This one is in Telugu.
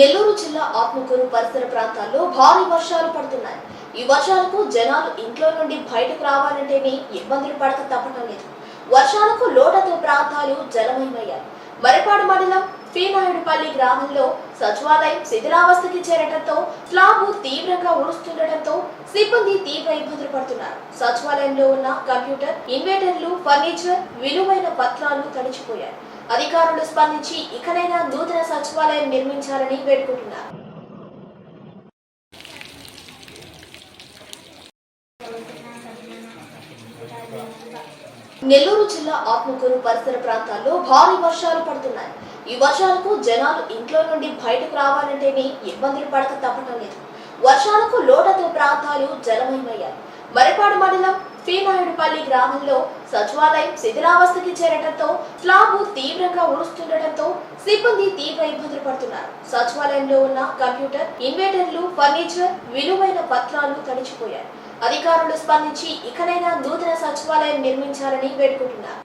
నెల్లూరు జిల్లా ఆత్మకూరు పరిసర ప్రాంతాల్లో భారీ వర్షాలు పడుతున్నాయి. ఈ వర్షాలకు జనాలు ఇంట్లో నుండి బయటకు రావాలంటేనే ఇబ్బందులు పడక తప్పటం లేదు. వర్షాలకు లోటతో ప్రాంతాలు జలమయమయ్యాయి. మరిపాడు మండలం పీనాయుడుపల్లి గ్రామంలో సచివాలయం శిథిలావస్థకి చేరడంతో స్లాబ్ తీవ్రంగా ఉడుస్తుండటంతో సిబ్బంది తీవ్ర ఇబ్బందులు పడుతున్నారు. సచివాలయంలో ఉన్న కంప్యూటర్ ఇన్వర్టర్లు ఫర్నిచర్ విలువైన పత్రాలు తడిచిపోయాయి. అధికారులు స్పందించి ఇకనైనా నూతన సచివాలయం నిర్మించాలని వేడుకుంటున్నారు. నెల్లూరు జిల్లా ఆత్మకూరు పరిసర ప్రాంతాల్లో భారీ వర్షాలు పడుతున్నాయి. ఈ వర్షాలకు జనాలు ఇంట్లో నుండి బయటకు రావాలంటేనే ఇబ్బందులు పడక తప్పటం లేదు. వర్షాలకు లోటతో ప్రాంతాలు జలమయమయ్యాయి. మరిపాడు మండలం శ్రీనాయుడుపల్లి గ్రామంలో సచివాలయం శిథిలావస్థకి చేరడంతో స్లాబ్ తీవ్రంగా ఉడుస్తుండటంతో సిబ్బంది తీవ్ర ఇబ్బందులు పడుతున్నారు. సచివాలయంలో ఉన్న కంప్యూటర్ ఇన్వర్టర్లు ఫర్నిచర్ విలువైన పత్రాలు తడిచిపోయాయి. అధికారులు స్పందించి ఇకనైనా నూతన సచివాలయం నిర్మించాలని వేడుకుంటున్నారు.